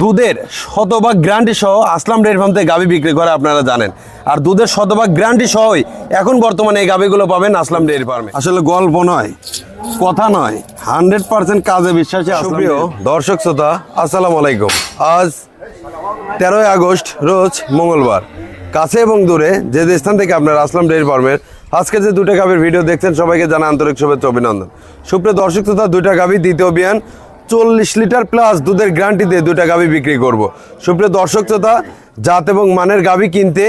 দুধের শতভাগ গ্যারান্টি সহ আসলাম ডেয়ারি ফার্ম থেকে গাভি বিক্রি করে আপনারা জানেন। আর দুধের শতভাগ গ্যারান্টি সহই এখন বর্তমানে এই গাভিগুলো পাবেন আসলাম ডেয়ারি ফার্মে। আসলে গল্প নয় কথা নয় হান্ড্রেড পার্সেন্ট কাজে বিশ্বাসী সুপ্রিয় দর্শক শ্রোতা আসসালামু আলাইকুম। আজ তেরোই আগস্ট রোজ মঙ্গলবার। কাছে এবং দূরে যে যে স্থান থেকে আপনারা আসলাম ডেয়ারি ফার্মের আজকে যে দুটো গাভির ভিডিও দেখছেন সবাইকে জানা আন্তরিক শুভেচ্ছা অভিনন্দন। সুপ্রিয় দর্শক শ্রোতা দুইটা গাভি দ্বিতীয় বিয়ান চল্লিশ লিটার প্লাস দুধের গ্যারান্টি দিয়ে দুইটা গাভি বিক্রি করব। সুপ্রিয় দর্শক শ্রোতা, জাত এবং মানের গাভি কিনতে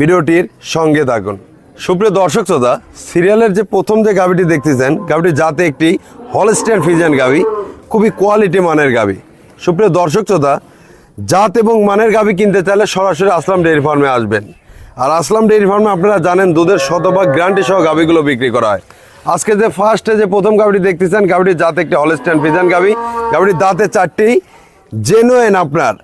ভিডিওটির সঙ্গে থাকুন। সুপ্রিয় দর্শক শ্রোতা সিরিয়ালের যে প্রথম যে গাভিটি দেখতেছেন, গাভিটি জাতে একটি হলস্টেন ফিজিয়ান গাভি, খুবই কোয়ালিটি মানের গাভি। সুপ্রিয় দর্শক শ্রোতা, জাত এবং মানের গাভি কিনতে চাইলে সরাসরি আসলাম ডেয়ারি ফার্মে আসবেন। আর আসলাম ডেয়ারি ফার্মে আপনারা জানেন দুধের শতভাগ গ্যারান্টি সহ গাভিগুলো বিক্রি করা হয়। আজকে যে ফার্স্টে যে প্রথম গাভিটি দেখতেছেন গাভিটির জাত একটি হলস্টেন ফিজান গাভি গাভিটির দাঁতে চারটি জেনুয়েন আপনার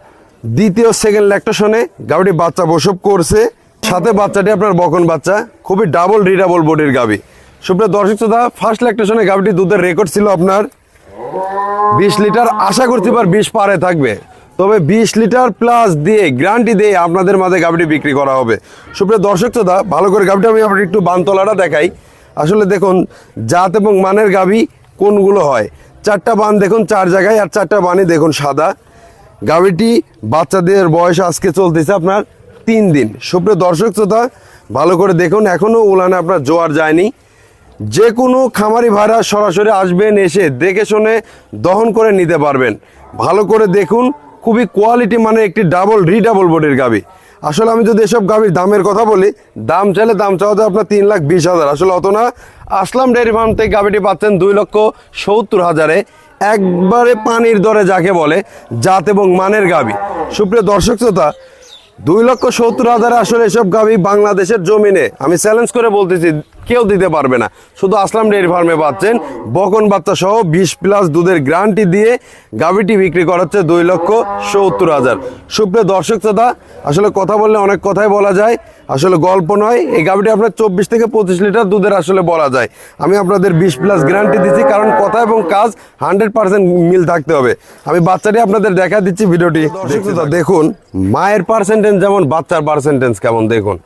দ্বিতীয় সেকেন্ড ল্যাকটেশনে গাভিটি বাচ্চা বসব করছে। সাথে বাচ্চাটি আপনার বকন বাচ্চা, খুবই ডাবল রিডাবল বডির গাভি সুপ্রিয় দর্শক শ্রোতা ফার্স্ট ল্যাকটেশনে গাভিটি দুধের রেকর্ড ছিল আপনার। বিশ লিটার আশা করতে পার বিশ পারে থাকবে। তবে বিশ লিটার প্লাস দিয়ে গ্যারান্টি দিয়ে আপনাদের মাঝে গাভিটি বিক্রি করা হবে। সুপ্রিয় দর্শক শ্রোতা, ভালো করে গাভিটা আমি আপনার একটু বানতলাটা দেখাই। আসলে দেখুন, জাত এবং মানের গাভি কোনগুলো হয়? চারটা বান দেখুন চার জায়গায় আর চারটা বানই দেখুন সাদা। গাভিটি বাচ্চাদের বয়স আজকে চলতেছে আপনার তিন দিন। সুপ্রিয় দর্শক শ্রোতা, ভালো করে দেখুন এখনও উলানে আপনার জোয়ার যায়নি। যে কোনো খামারি ভাড়া সরাসরি আসবেন, এসে দেখে শুনে দহন করে নিতে পারবেন। ভালো করে দেখুন, খুবই কোয়ালিটি মানে একটি ডাবল রিডাবল বডির গাবি আসলে আমি যদি এসব গাভির দামের কথা বলি, দাম চাইলে দাম চাওয়া যায় আপনার তিন লাখ বিশ হাজার। আসলে অত না। আসলাম ডেয়ারি ফার্ম থেকে গাভীটি পাচ্ছেন দুই লক্ষ সত্তর হাজারে। একবারে পানির দরে যাকে বলে, জাত এবং মানের গাভী। সুপ্রিয় দর্শক শ্রোতা, দুই লক্ষ সত্তর হাজার আসলে এসব গাভী বাংলাদেশের জমিনে, আমি চ্যালেঞ্জ করে বলতেছি কেউ দিতে পারবে না। শুধু আসলাম ডেয়ারি ফার্মে পাচ্ছেন। বকন বাচ্চা সহ বিশ প্লাস দুধের গ্যারান্টি দিয়ে গাভিটি বিক্রি করা হচ্ছে দুই লক্ষ সত্তর হাজার। সুপ্রিয় দর্শক শ্রোতা আসলে কথা বললে অনেক কথাই বলা যায়। আসলে গল্প নয় এই গাভিটি আপনার চব্বিশ থেকে পঁচিশ লিটার দুধের আসলে বলা যায়। আমি আপনাদের বিশ প্লাস গ্যারান্টি দিচ্ছি কারণ কথা এবং কাজ হান্ড্রেড পার্সেন্ট মিল থাকতে হবে। আমি বাচ্চাটি আপনাদের দেখা দিচ্ছি ভিডিওটি। দেখুন মায়ের পার্সেন্টেজ যেমন বাচ্চার পার্সেন্টেজ কেমন দেখুন।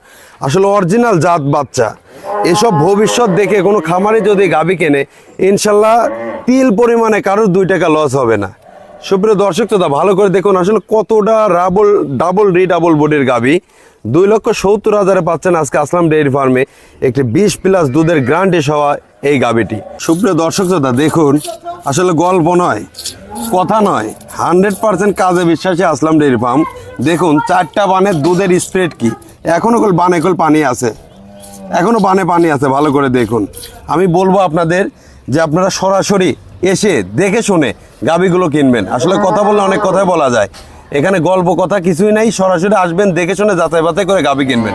আসলে অরিজিনাল জাত বাচ্চা। এসব ভবিষ্যৎ দেখে কোনো খামারে যদি গাবি কেনে, ইনশাল্লাহ তিল পরিমাণে কারোর দুই টাকা লস হবে না। সুপ্রিয় দর্শক শ্রোতা, ভালো করে দেখুন আসলে কতটা রাবল ডাবল রি ডাবল বডির গাবি। দুই লক্ষ সত্তর হাজারে পাচ্ছেন আজকে আসলাম ডেয়ারি ফার্মে একটি বিশ প্লাস দুধের গ্রান্টে সওয়া এই গাবিটি। সুপ্রিয় দর্শক শ্রোতা, দেখুন, আসলে গল্প নয়, কথা নয়, হান্ড্রেড পার্সেন্ট কাজে বিশ্বাসী আসলাম ডেয়ারি ফার্ম। দেখুন, চারটা বানের দুধের স্প্রেড কি? এখনও কল বানে কল পানি আছে। এখনও বানে পানি আছে, ভালো করে দেখুন। আমি বলব আপনাদের যে আপনারা সরাসরি এসে দেখে শুনে গাবিগুলো কিনবেন। আসলে কথা বললে অনেক কথাই বলা যায়। এখানে গল্প কথা কিছুই নাই, সরাসরি আসবেন, দেখে শুনে যাচাই বাছাই করে গাবি কিনবেন।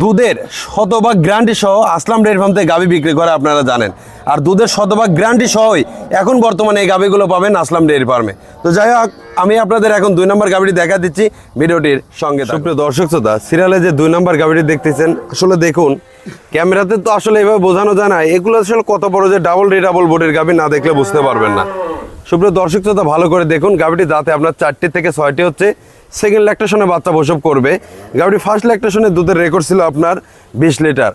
দুধের শতভাগ গ্যারান্টি সহ আসলাম ডেয়ারি ফার্ম থেকে গাবি বিক্রি করে আপনারা জানেন। আর দুধের শতভাগ গ্যারান্টি সহই এখন বর্তমানে এই গাবিগুলো পাবেন আসলাম ডেয়ারি ফার্মে। তো যাই হোক, আমি আপনাদের এখন দুই নম্বর গাবিটি দেখা দিচ্ছি, ভিডিওটির সঙ্গে সুপ্রিয় দর্শক শ্রোতা সিরিয়ালে যে দুই নম্বর গাবিটি দেখতেছেন, আসলে দেখুন ক্যামেরাতে তো আসলে এভাবে বোঝানো যায় না। এগুলো আসলে কত বড় যে ডাবল রি ডাবল বোর্ডের গাবি না দেখলে বুঝতে পারবেন না। সুপ্রিয় দর্শক শ্রোতা, ভালো করে দেখুন গাবিটি দাঁতে আপনার চারটি থেকে ছয়টি হচ্ছে। সেকেন্ড ল্যাকটেশনে বাচ্চা প্রসব করবে। গাবিটি ফার্স্ট ল্যাকটেশনে দুধের রেকর্ড ছিল আপনার বিশ লিটার।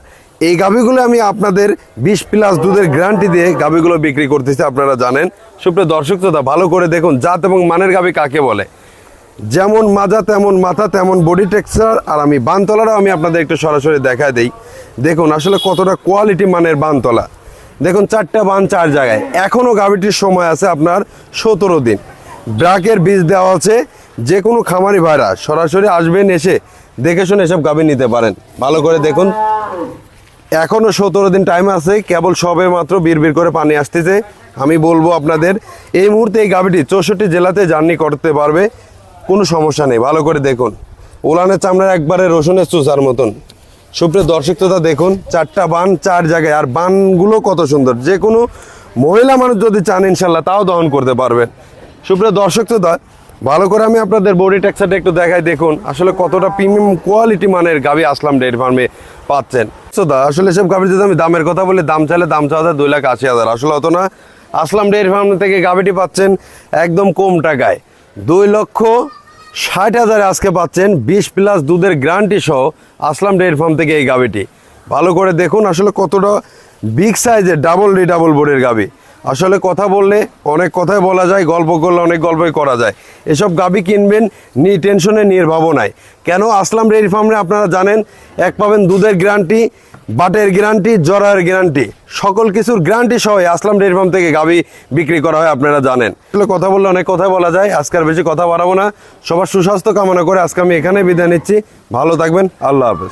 এই গাবিগুলো আমি আপনাদের বিশ প্লাস দুধের গ্যারান্টি দিয়ে গাবিগুলো বিক্রি করতেছি, আপনারা জানেন। সুপ্রিয় দর্শক শ্রোতা, ভালো করে দেখুন, জাত এবং মানের গাবি কাকে বলে? যেমন মাজা, তেমন মাথা, তেমন বডি টেক্সচার আর আমি বানতলারও আমি আপনাদের একটু সরাসরি দেখা দেই। দেখুন, আসলে কতটা কোয়ালিটি মানের বানতলা। দেখুন, চারটা বান চার জায়গায়। এখনও গাভিটির সময় আছে আপনার সতেরো দিন। ব্রাকের বীজ দেওয়া আছে। যে কোনো খামারি ভাইরা সরাসরি আসবেন এসে দেখে শুনে এসব গাভি নিতে পারেন। ভালো করে দেখুন। এখনও সতেরো দিন টাইম আছে। কেবল সবে মাত্র বীর করে পানি আসতেছে। আমি বলব আপনাদের, এই মুহূর্তে এই গাভিটি চৌষট্টি জেলাতে জার্নি করতে পারবে। কোনো সমস্যা নেই, ভালো করে দেখুন। উলানের চামড়ার একবারে রসুনের চুষার মতন। সুপ্রিয় দর্শক শ্রোতা, দেখুন, চারটা বান চার জায়গায়। আর বানগুলো কত সুন্দর। যে কোনো মহিলা মানুষ যদি চান, ইনশাল্লাহ তাও দহন করতে পারবেন। সুপ্রিয় দর্শক শ্রোতা, ভালো করে আমি আপনাদের বডি টেক্সচারটা একটু দেখাই, দেখুন, আসলে কতটা প্রিমিয়াম কোয়ালিটি মানের গাবি আসলাম ডেয়ারি ফার্মে পাচ্ছেন। শ্রোতা, আসলে সব গাবির যদি আমি দামের কথা বলি, দাম চাইলে দাম চাওয়া যায়, দুই লাখ আশি হাজার। আসলে অত না, আসলাম ডেয়ারি ফার্ম থেকে গাবিটি পাচ্ছেন একদম কম টাকায়। দুই লক্ষ ষাট হাজারে আজকে পাচ্ছেন, বিশ প্লাস দুধের গ্যারান্টি সহ আসলাম ডেয়ারি ফার্ম থেকে এই গাবিটি ভালো করে দেখুন আসলে কতটা বিগ সাইজের ডাবল ডি ডাবল বোর্ডের গাবি আসলে কথা বললে অনেক কথাই বলা যায়, গল্প করলে অনেক গল্পই করা যায়। এসব গাবি কিনবেন, নি টেনশনে নির্ভাবনায়। কেন আসলাম ডেয়ারি ফার্মে আপনারা জানেন, এক পাবেন দুধের গ্যারান্টি বাটের গ্যারান্টি জরার গ্যারান্টি, সকল কিছুর গ্যারান্টি সহ আসলাম ডেয়ারি ফার্ম থেকে গাবি বিক্রি করা হয়, আপনারা জানেন। কথা বললে অনেক কথা বলা যায়, আজকে বেশি কথা বাড়াবো না। সবার সুস্বাস্থ্য কামনা করে আজকে আমি এখানে বিদায় নিচ্ছি। ভালো থাকবেন, আল্লাহ হাফেজ।